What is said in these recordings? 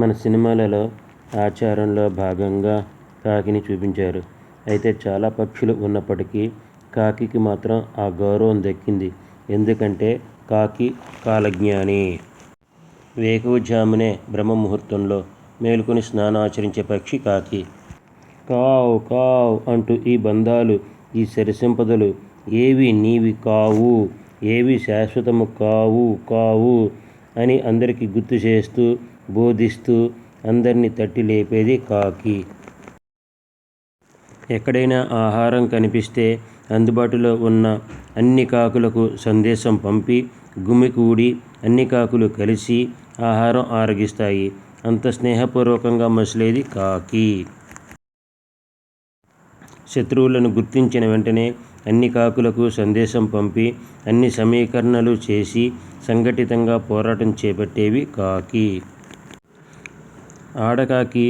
మన సినిమాలలో ఆచారంలో భాగంగా కాకిని చూపించారు. అయితే చాలా పక్షులు ఉన్నప్పటికీ కాకికి మాత్రం ఆ గౌరవం దక్కింది. ఎందుకంటే కాకి కాలజ్ఞాని. వేకువజామునే బ్రహ్మముహూర్తంలో మేలుకొని స్నానం ఆచరించే పక్షి కాకి. కావ్ కావ్ అంటూ ఈ బంధాలు ఈ సరిసంపదలు ఏవి నీవి కావు ఏవి శాశ్వతము కావు కావు అని అందరికీ గుర్తు చేస్తూ బోధిస్తూ అందరినీ తట్టి లేపేది కాకి. ఎక్కడైనా ఆహారం కనిపిస్తే అందుబాటులో ఉన్న అన్ని కాకులకు సందేశం పంపి గుమికూడి అన్ని కాకులు కలిసి ఆహారం ఆరగిస్తాయి. అంత స్నేహపూర్వకంగా మసిలేది కాకి. శత్రువులను గుర్తించిన వెంటనే అన్ని కాకులకు సందేశం పంపి అన్ని సమీకరణలు చేసి సంఘటితంగా పోరాటం చేపట్టేవి కాకి. ఆడకాకి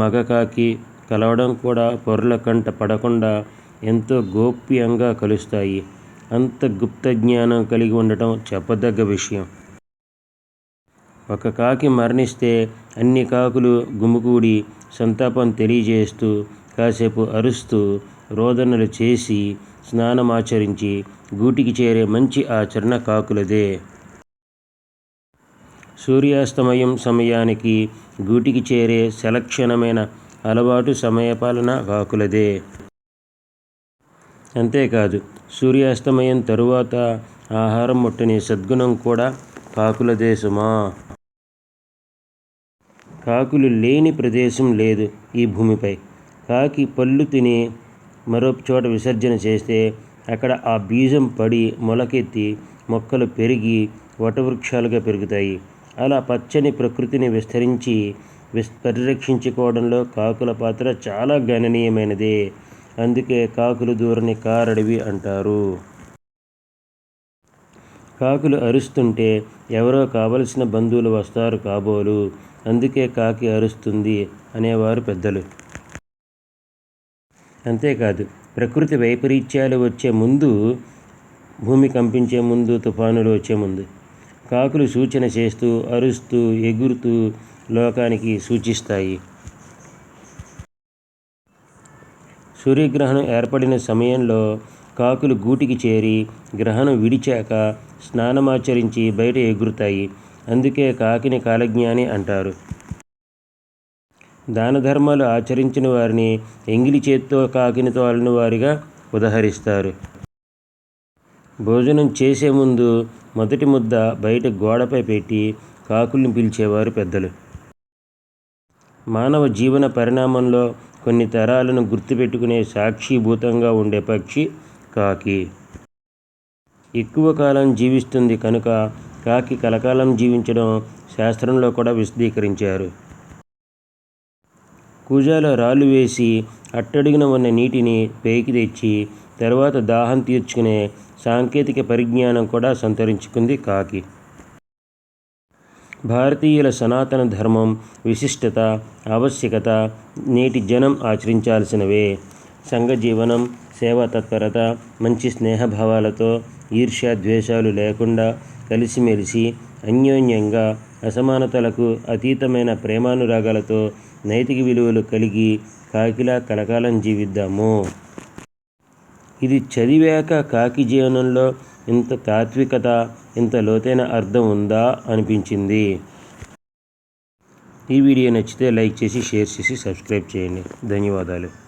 మగకాకి కలవడం కూడా పొరల కంట పడకుండా ఎంతో గోప్యంగా కలుస్తాయి. అంత గుప్త జ్ఞానం కలిగి ఉండటం చెప్పదగ్గ విషయం. ఒక కాకి మరణిస్తే అన్ని కాకులు గుమికూడి సంతాపం తెలియజేస్తూ కాసేపు అరుస్తూ రోదనలు చేసి స్నానమాచరించి గూటికి చేరే మంచి ఆచరణ కాకులదే. సూర్యాస్తమయం సమయానికి గూటికి చేరే సలక్షణమైన అలవాటు సమయపాలన కాకులదే అంతేకాదు సూర్యాస్తమయం తరువాత ఆహారం ముట్టని సద్గుణం కూడా కాకులదే సుమా. కాకులు లేని ప్రదేశం లేదు ఈ భూమిపై. కాకి పళ్ళు తిని మరో చోట విసర్జన చేస్తే అక్కడ ఆ బీజం పడి మొలకెత్తి మొక్కలు పెరిగి వటవృక్షాలుగా పెరుగుతాయి. అలా పచ్చని ప్రకృతిని విస్తరించి విస్ పరిరక్షించుకోవడంలో కాకుల పాత్ర చాలా గణనీయమైనదే. అందుకే కాకులు దూరని కారడివి అంటారు. కాకులు అరుస్తుంటే ఎవరో కావలసిన బంధువులు వస్తారు కాబోలు. అందుకే కాకి అరుస్తుంది అనేవారు పెద్దలు. అంతేకాదు ప్రకృతి వైపరీత్యాలు వచ్చే ముందు భూమి కంపించే ముందు తుఫానులు వచ్చే ముందు కాకులు సూచన చేస్తూ అరుస్తూ ఎగురుతూ లోకానికి సూచిస్తాయి. సూర్యగ్రహణం ఏర్పడిన సమయంలో కాకులు గూటికి చేరి గ్రహణం విడిచాక స్నానమాచరించి బయట ఎగురుతాయి. అందుకే కాకిని కాలజ్ఞాని అంటారు. దాన ధర్మాలు ఆచరించిన వారిని ఎంగిలి చేత్తో కాకిని తోలిన వారిగా ఉదహరిస్తారు. భోజనం చేసే ముందు మొదటి ముద్ద బయట గోడపై పెట్టి కాకుల్ని పిలిచేవారు పెద్దలు. మానవ జీవన పరిణామంలో కొన్ని తరాలను గుర్తుపెట్టుకునే సాక్షిభూతంగా ఉండే పక్షి కాకి. ఎక్కువ కాలం జీవిస్తుంది కనుక కాకి కలకాలం జీవించడం శాస్త్రంలో కూడా విశదీకరించారు. కూజాలో రాళ్ళు వేసి అట్టడుగున ఉన్న నీటిని పైకి తెచ్చి తర్వాత దాహం తీర్చుకునే సాంకేతిక పరిజ్ఞానం కూడా సంతరించుకుంది కాకి. భారతీయుల సనాతన ధర్మం విశిష్టత ఆవశ్యకత నేటి జనం ఆచరించాల్సినవే. సంఘజీవనం సేవా తత్పరత మంచి స్నేహభావాలతో ఈర్ష్య ద్వేషాలు లేకుండా కలిసిమెలిసి అన్యోన్యంగా అసమానతలకు అతీతమైన ప్రేమానురాగాలతో నైతిక విలువలు కలిగి కాకిలా కలకాలం జీవిద్దాము. ఇది చదివాక కాకి జీవనంలో ఇంత తాత్వికత ఇంత లోతైన అర్థం ఉందా అనిపించింది. ఈ వీడియో నచ్చితే లైక్ చేసి షేర్ చేసి సబ్స్క్రైబ్ చేయండి. ధన్యవాదాలు.